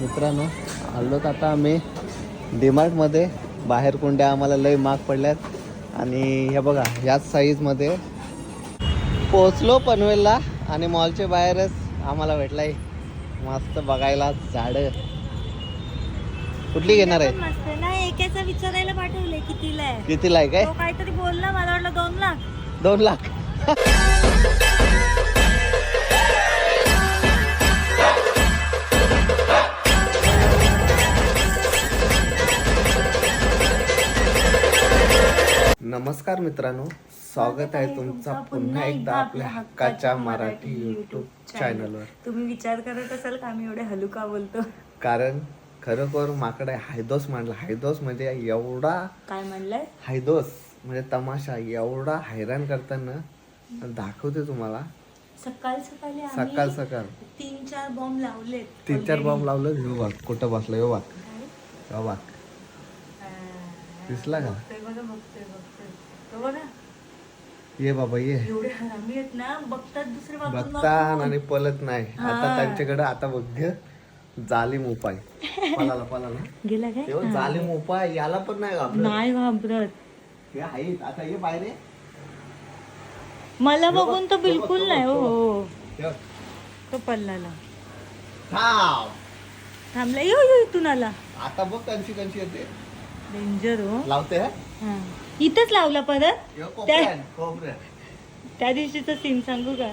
मित्रांनो आलोत आता आम्ही डीमार्टमध्ये बाहेर कुंड्या आम्हाला लय महाग पडल्यात. आणि हे बघा याच साईजमध्ये पोचलो पनवेलला आणि मॉलच्या बाहेरच आम्हाला भेटलाय. मस्त बघायला झाडं. कुठली घेणार आहे? मस्त ना एकाचा विचारायला पाठवले कितीला आहे. कितीला आहे काय? काहीतरी बोलला मला वाटलं दोन लाख. दोन लाख. नमस्कार मित्रांनो स्वागत आहे तुमचा पुन्हा एकदा आपल्या हक्काच्या मराठी युट्यूब चॅनलवर तुम्ही विचार करत असाल का आम्ही एवढे हलुका बोलतो? कारण खरोखर माकडे हायदोस मांडला हायदोस म्हणजे एवढा काय म्हणलंय? हायदोस म्हणजे तमाशा. एवढा हैराण करताना दाखवते तुम्हाला. सकाळ सकाळी सकाळ सकाळ. तीन चार बॉम्ब लावलेत तीन चार बॉम्ब लावलं हे बघ कुठं बसलं? हे बघ दिसला का? बघा. तो ये बाबा ये. एवढे हरामी आहेत ना बघतात दुसरे आणि पलत नाही. आता त्यांच्याकडे आता बघ जालिम उपाय. पलाला पलाला गेला काय? तेव्हा जालिम उपाय याला पण नाही घाबरत. नाही घाबरत. हे आहेत. आता ये बाहेर ये. मला बघून तर बिलकुल नाही हो हो. तो पल्लाला थांब. थांबला. यो यो इथून आला. आता बघ कंची कंची येते. डेंजर हो. लावते हा? हा. इथंच लावला परत हे कोपऱ्यात. त्या दिवशीचं सीन सांगू का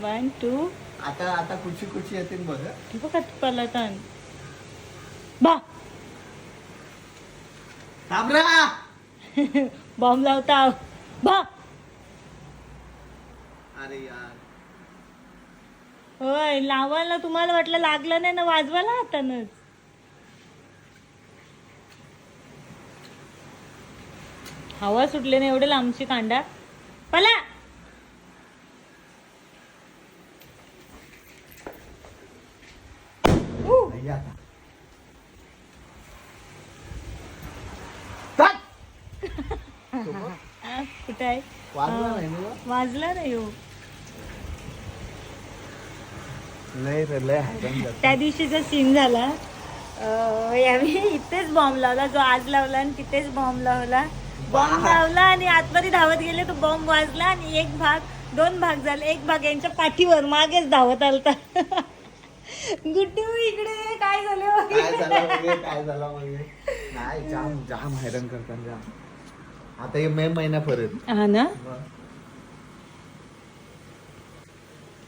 वन टू आता आता कुठची कुठची येते बघ हा. बघा पलतान बा थांब रे. बॉम्ब लावता बा अरे यार होय लावायला तुम्हाला वाटलं लागलं नाही ना वाजवायला हातानच हवा सुटले ना एवढे लांबची कांडा. पला. नाही कुठे आहे? वाजला नाही नाही हो. लय लय. त्या दिवशीचा सीन झाला. यावेळी इथेच बॉम्ब लावला. जो आज लावला आणि तिथेच बॉम्ब लावला. बॉम्ब लावला आणि आतमध्ये धावत गेले तो बॉम्ब वाजला आणि एक भाग दोन भाग झाले. एक भाग यांच्या पाठीवर मागेच धावत आलता. गुड्डू इकडे काय झालं काय झालं नाही जाम जाम हैराण करतात जाम. आता हे मे महिना परत. हा ना?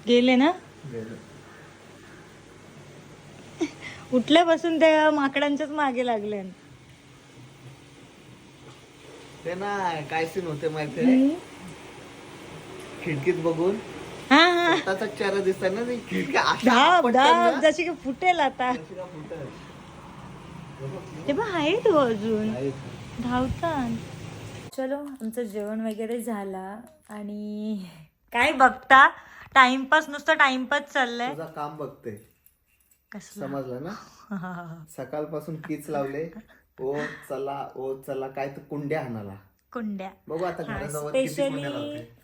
गेले ना? उठल्यापासून त्या माकडांच्याच मागे लागले. ते ना काय सीन होते माहितीये? खिडकीत बघून हा हा. स्वतःचा चेहरा दिसतात ना ती खिडकी अशा धाप आपटतात धाप ना. जशी की फुटेल आता. अशी का फुटत? ते पण आहे तो अजून. नाही. धावतात. चलो आमचं जेवण वगैरे झाला आणि काय बघता? टाइमपास नुसतं टाइमपास चाललंय. तुझं काम बघते. कसलं? समजलं ना? सकाळपासून कीच लावले. ओ चला ओ चला काय तर कुंड्या आणाला कुंड्या. बघू आता घराजवळ किती कुंड्या स्पेशली लावते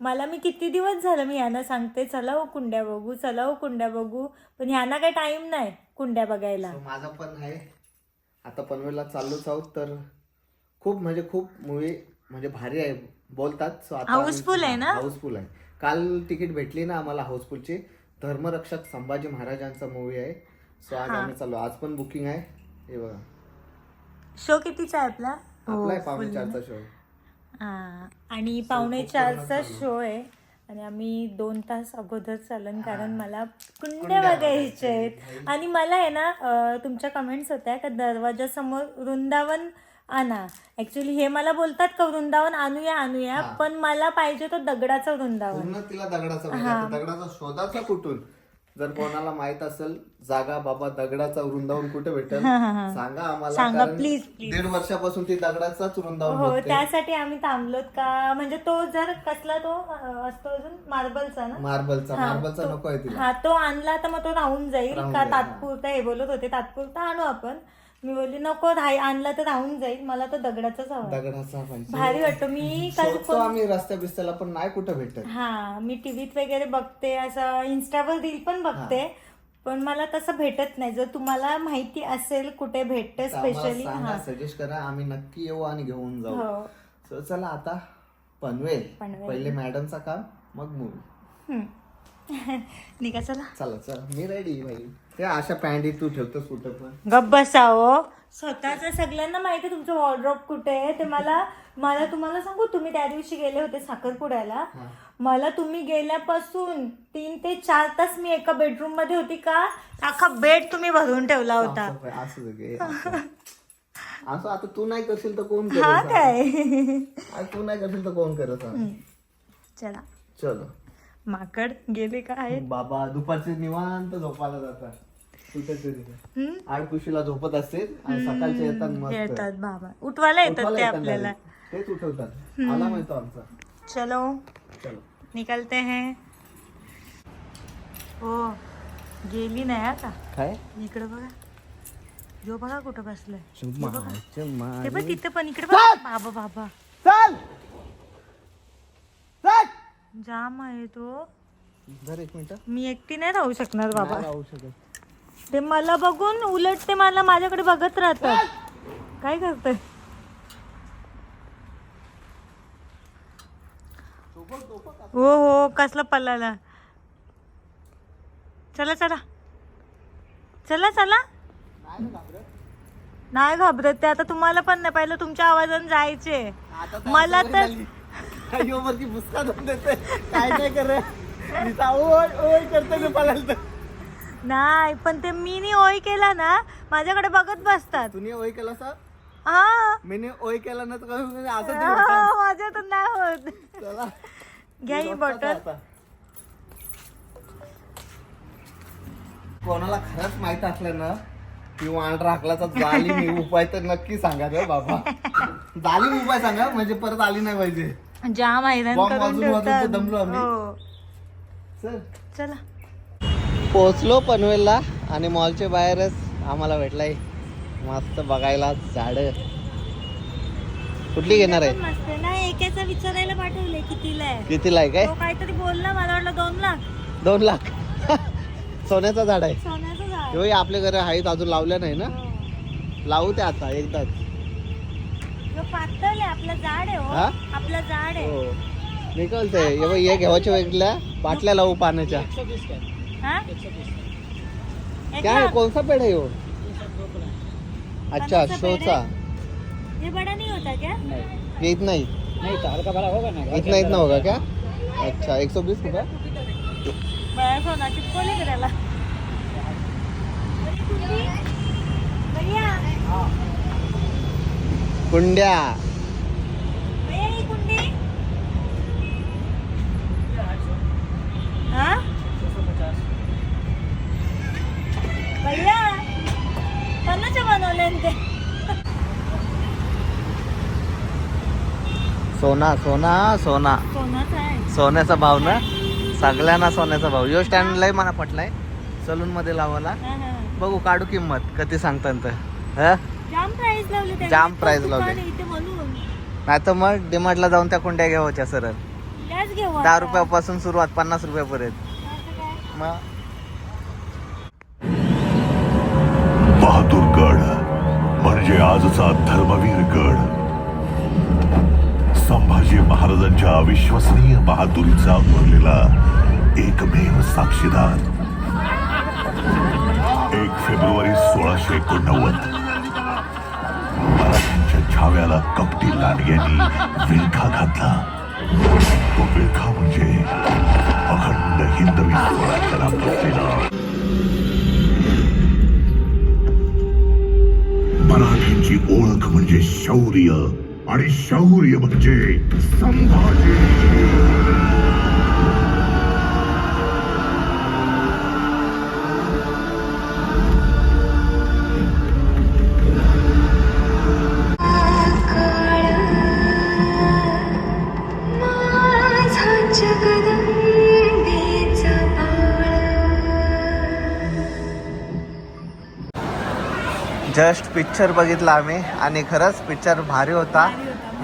मला मी किती दिवस झालं मी यांना सांगते चला हो कुंड्या बघू चला हो कुंड्या बघू पण ह्यांना काही टाइम नाही कुंड्या बघायला. So, माझा पण आहे. आता पनवेलला चाललोच आहोत तर खूप म्हणजे खूप मूवी म्हणजे भारी आहे बोलतात. आता Housefull आहे ना? हाऊसफुल आहे. काल तिकीट भेटली ना आम्हाला हाऊसफुलची धर्मरक्षक संभाजी महाराजांचा मूवी आहे. सो आज आम्ही चाललो. आज पण बुकिंग आहे. हे बघा. शो कितीचा आहे आपला? आपला आहे पावणे चारचा शो हा आणि पावणे चारचा शो आहे. आणि आम्ही दोन तास अगोदर चालन कारण मला कुंड्या बघायच्या आहेत. आणि मला आहे ना तुमच्या कमेंट्स होत्या का दरवाजासमोर वृंदावन आणा. ऍक्च्युली हे मला बोलतात का वृंदावन आणूया आणूया पण मला पाहिजे तो दगडाचा वृंदावन. तिला दगडाचा दगडाचा शोधाचा कुठून? जर कोणाला माहीत असेल जागा बाबा दगडाचा वृंदावन कुठे भेटेल? सांगा आम्हाला सांगा, कारण please, दीड वर्षापासून ती दगडाचाच वृंदावन हो बघते. त्यासाठी आम्ही थांबलोत का? म्हणजे तो जर कसला तो अं, असतो अजून? मार्बलचा ना? मार्बलचा मार्बलचा नको आहे तिला. हा तो आणला तर मग तो राहून जाईल राहून का? जाईल, हा. तात्पुरता हे बोलत होते तात्पुरता आणू आपण. मी बोलली नको राही आणला तर राहून जाईल. मला तो दगडाचाच हवा. दगडाचा पाहिजे भारी वाटतो. मी काल शोधतो आम्ही रस्त्या बिस्त्याला पण नाही कुठं भेटत. हा मी टीव्हीत वगैरे बघते. असं इन्स्टावर रील पण बघते. पण मला तसं भेटत नाही. जर तुम्हाला माहिती असेल कुठे भेटते स्पेशली हा. सजेस्ट करा. आम्ही नक्की येऊ आणि घेऊन जाऊ. हो. So, चला आता पनवेल. पनवेल. पहिले मॅडमचा काम मग मूवी हम्म. निघा चला. चला चला. मी रेडी भाई. ते अशा पॅन्टी तू ठेवतोस कुठं पण. गप बसावं. स्वतःच सगळ्यांना माहिती आहे तुमचं वॉर्ड्रॉप कुठे आहे. ते मला मला तुम्हाला सांगू तुम्ही त्या दिवशी गेले होते साखरपुड्याला. मला तुम्ही गेल्यापासून तीन ते चार तास मी एका बेडरूममध्ये होती का? अख्खा बेड तुम्ही भरून ठेवला होता. असं सगळे असं. आता तू नाही करशील तर कोण हा काय? आज तू नाही करशील तर कोण करत चला. चलो. माकड गेले का आहे बाबा दुपारचे निवांत झोपायला जातात. हम्म? आठ कुशीला झोपत असतील आणि सकाळचे येतात मस्त. येतात बाबा. उठवायला येतात उठवायला ते येतात आपल्याला. direct. तेच उठवतात. आला माहितो आमचा. चलो. चलो. निकलते हैं. हो गेली नाही आता. काय? इकडे बघा. जो बघा कुठं बसलाय. ते पण तिथं पण इकडे बघा. बाबा बाबा. चल! चल! जाम आहे तो. जर एक मिनिट. मी एकटी नाही राहू शकणार बाबा. नाही राहू शकत. ते मला बघून उलट ते मला माझ्याकडे बघत राहतात. काय करतोय? हो हो कसला पल्लाला. चला चला. चला चला. नाही घाबरत ते. आता तुम्हाला पण नाही. पाहिलं तुमच्या आवाजाने जायचे. मला तर काय करते. ते पळायला नाही पण ते मीनी ओय केला ना माझ्याकडे बघत बसतात. तुम्ही ओय केला सर हा. मीने ओय केला ना तर असं ते होतं. माझ्या तर नाही होत. चला. घ्या ही बॉटल आता. कोणाला खरंच माहीत असलं ना की वांड राखलाचा जालिम उपाय तर नक्की सांगा रे बाबा. जालिम उपाय सांगा म्हणजे परत आली नाही पाहिजे. जाम हैराण बॉम्ब करून वाजून वाजून ठेवतात. तर दमलो आम्ही. हो. चल. चला. पोचलो पनवेलला आणि मॉलच्या बाहेरच आम्हाला भेटलाय. मस्त बघायला झाड. कुठली घेणार आहे? मस्त. नाही एकाचा विचारायला पाठवले कितीला आहे. कितीला आहे काय? तो काहीतरी बोलला मला वाटलं दोन लाख. दोन लाख. सोन्याचं झाड आहे. सोन्याचं झाड हे आपल्या घरी आहेत अजून लावल्या नाही ना? हो. लावू ते आता एकदाच पातळ आहे आपलं झाड आहे हो. हा? आपलं झाड आहे. हो. हे बघ, हे घेवाच्या वेगळ्या बाटल्या लावू पाण्याच्या. हा? एक काय लाख? कोणता पेड आहे हो अच्छा पन्नासचा पेढा शोचा। ये बड़ा नहीं होता क्या? ये इतना ही। इतना इतना होगा क्या? अच्छा एक सौ बीस रुपये। बड़ा सोना चिपकोले करायला भैया कुंड्या। भैया ही कुंडी हा भैया कोणाच्या बनवले ते. सोना सोना सोना. सोनाच आहे. सोन्याचा भाव ना? सगळ्यांना सोन्याचा भाव. यो स्टँड लय मला पटलाय. सलून मध्ये लावायला. बघू काढू किंमत. कधी सांगतात तर. हं? जाम प्राइस लावले. जाम लावले. नाही तर मग डिमार्टला जाऊन त्या कुंड्या घ्यावच्या सरळ. दहा. रुपयापासून सुरुवात पन्नास रुपयापर्यंत. असं बहादूर गड बहादूरगड म्हणजे आजचा धर्मवीर गड. संभाजी महाराजांच्या अविश्वसनीय बहादुरीचा उरलेला एकमेव साक्षीदार. एक फेब्रुवारी सोळाशे एकोणनव्वद. मराठ्यांच्या छाव्याला कपटी लांडग्यांनी विळखा घातला. तो विळखा म्हणजे अखंड हिंदवी स्वराज्याला बसलेला. म्हणजे शौर्य आणि शौर्य म्हणजे संभाजी. जस्ट पिक्चर बघितला आम्ही. आणि खरंच पिक्चर भारी होता.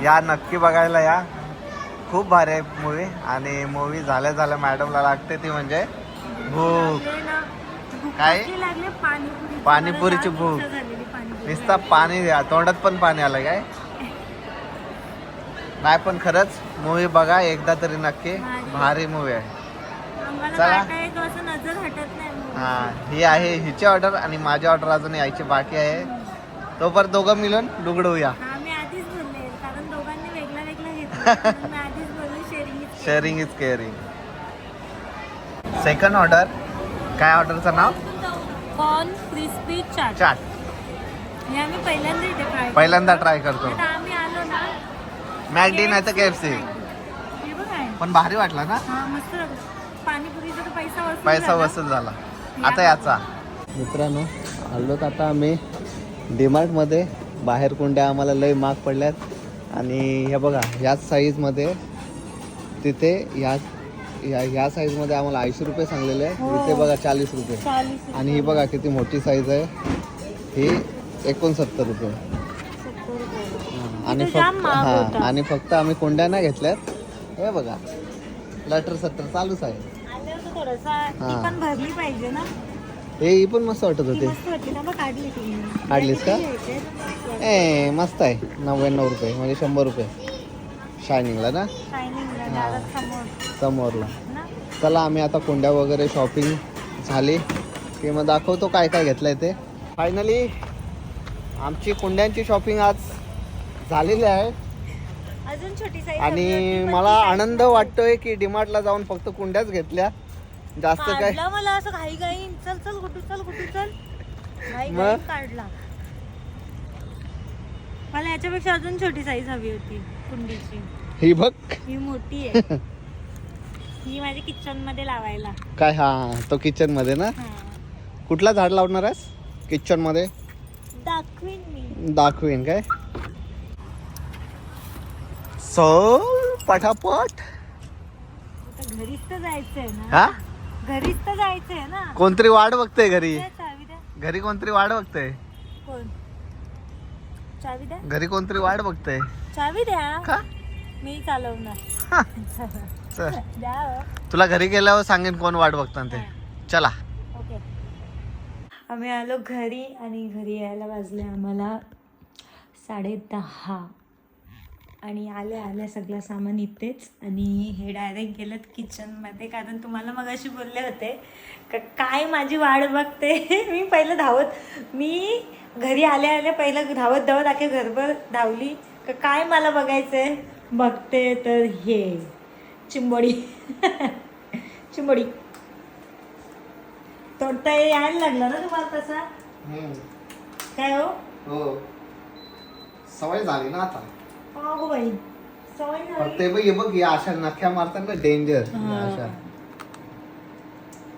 या नक्की बघायला या. खूप भारी आहे मूवी आणि मूवी झाल्या झाल्या मॅडमला लागते ती म्हणजे भूक. काय? पाणीपुरीची भूक. नुसता पाणी द्या. तोंडात पण पाणी आलं काय? नाही पण खरंच मूवी बघा. एकदा तरी नक्की. भारी. मूवी आहे. चला. हा ही आहे हिची ऑर्डर आणि माझी ऑर्डर अजून यायची बाकी आहे. तोपर्यंत दोघं मिळून लुगडूया हा मी आधीच बोलले कारण दोघांनी वेगळा वेगळा घेतला म्हणून मी आधीच बोलले sharing sharing is caring second order काय ऑर्डरचं नाव? कॉर्न क्रिस्पी चाट चाट हे आम्ही पहिल्यांदा इथे ट्राय पहिल्यांदा ट्राय करतो. आता आम्ही आलो ना मॅकडी नाही तर सी हे बघ. आहे पण भारी वाटला ना? हा मस्त. लागलं. पाणीपुरीचा तर पैसा वसूल पैसा झाला. वसूल झाला. आता याचा. मित्रांनो आलोत आता आम्ही डीमार्टमध्ये बाहेर कुंड्या आम्हाला लय महाग पडल्यात. आणि हे बघा ह्याच साईजमध्ये तिथे ह्या ह्या ह्या साईजमध्ये आम्हाला ऐंशी रुपये सांगलेले आहे हो. इथे बघा चाळीस रुपये. आणि ही बघा किती मोठी साईज आहे. ही एकोणसत्तर रुपये. आणि फक्त हा. आणि फक्त आम्ही कुंड्या नाही घेतल्यात. हे बघा लटर सत्तर चालूच आहे. थोडंसं ती हा. पण भरली पाहिजे ना. हे ही पण मस्त वाटत होते. मस्त होती ना मग काढली तुम्ही काढलीस का? घ्यायचे? ए मस्त आहे. नव्याण्णव रुपये म्हणजे शंभर रुपये. शायनिंगला ना? शायनिंगला दारात समोर. समोरला. ना? चला आम्ही आता कुंड्या वगैरे शॉपिंग झाली. की मग दाखवतो काय काय घेतलंय ते. फायनली आमची कुंड्यांची शॉपिंग आज झालेली आहे. अजून छोटी साईज आणि मला आनंद वाटतोय की डिमार्टला जाऊन फक्त कुंड्याच घेतल्या. जास्त काय? काढला मला असं घाई घाई चल चल कुठू चल कुठू चल. घाई मग? घाई काढला. मला याच्यापेक्षा अजून छोटी साईज हवी होती कुंडीची. ही बघ. ही मोठी आहे. ही माझ्या किचनमध्ये लावायला. काय? हा तो किचनमध्ये ना? हा. कुठला झाड लावणार आहेस? किचनमध्ये? दाखवीन मी. दाखवीन काय? सो पटापट. आता घरीच तर जायचंय ना. हा? घरीच तर जायचंय ना. कोणतरी वाट बघते घरी. द्या चावी द्या. घरी कोणतरी वाट बघते कोण? चावी द्या. घरी कोणतरी वाट बघते चावी द्या. का? मी चालवणार. चल. द्या हो. तुला घरी गेल्यावर सांगेन कोण वाट बघतात ते. चला. ओके. आम्ही आलो घरी आणि घरी यायला वाजले आम्हाला साडे दहा. आणि आल्या आल्या सगळं सामान इथेच. आणि हे डायरेक्ट गेलं किचनमध्ये कारण तुम्हाला मग अशी बोलले होते का काय माझी वाट बघते? मी पहिलं धावत मी घरी आल्या आल्या पहिलं धावत धावत अख्या घरभर धावली. का काय मला बघायचं आहे बघते तर हे चिंबोडी. चिंबोडी. तोडता यायला लागला ना तुम्हाला तसा? काय हो? हो. सवय झाली ना आता. अगो बाई. सवय फक्त झाली हे बघ हे बघ या अशा नख्या मारतात ना डेंजर हा. अशा.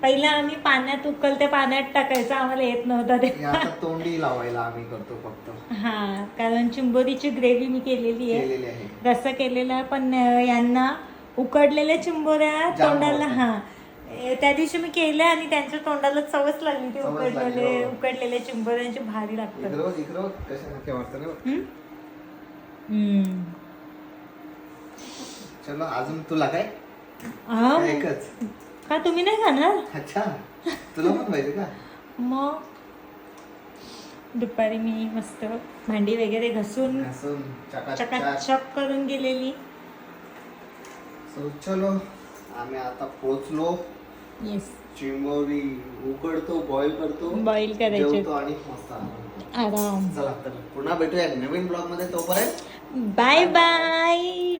पहिला आम्ही पाण्यात उकलते पाण्यात टाकायचं आम्हाला येत नव्हतं ते. हे आता तोंडी लावायला आम्ही करतो फक्त. हा कारण चिंबोरीची ग्रेव्ही मी केलेली आहे. केलेली आहे. रस्सा केलेला आहे पण अं, यांना उकडलेल्या चिंबोऱ्या जाम तोंडाला आवडतात. हा. ए, त्या दिवशी मी केले आणि त्यांच्या तोंडाला चवच लागली. ते चवच लागली, उकडलेले हो. उकडलेल्या चिंबोऱ्यांचे भारी लागतात. इकडं बघ, इकडं बघ, कशा नख्या मारतात रे बघ. हम्म? हम्म. चलो अजून तुला काय? हा, एकच? का तुम्ही नाही खाणार? अच्छा तुला पण पाहिजे का? मग दुपारी मी मस्त भांडी वगैरे घासून घासून चकाचक करून गेलेली. So, चलो आम्ही आता पोचलो. येस चिंबोरी उकडतो बॉईल करतो बॉईल करायचे. आणि मस्त आराम. चला तर पुन्हा भेटूया नवीन ब्लॉगमध्ये तोपर्यंत. Bye bye.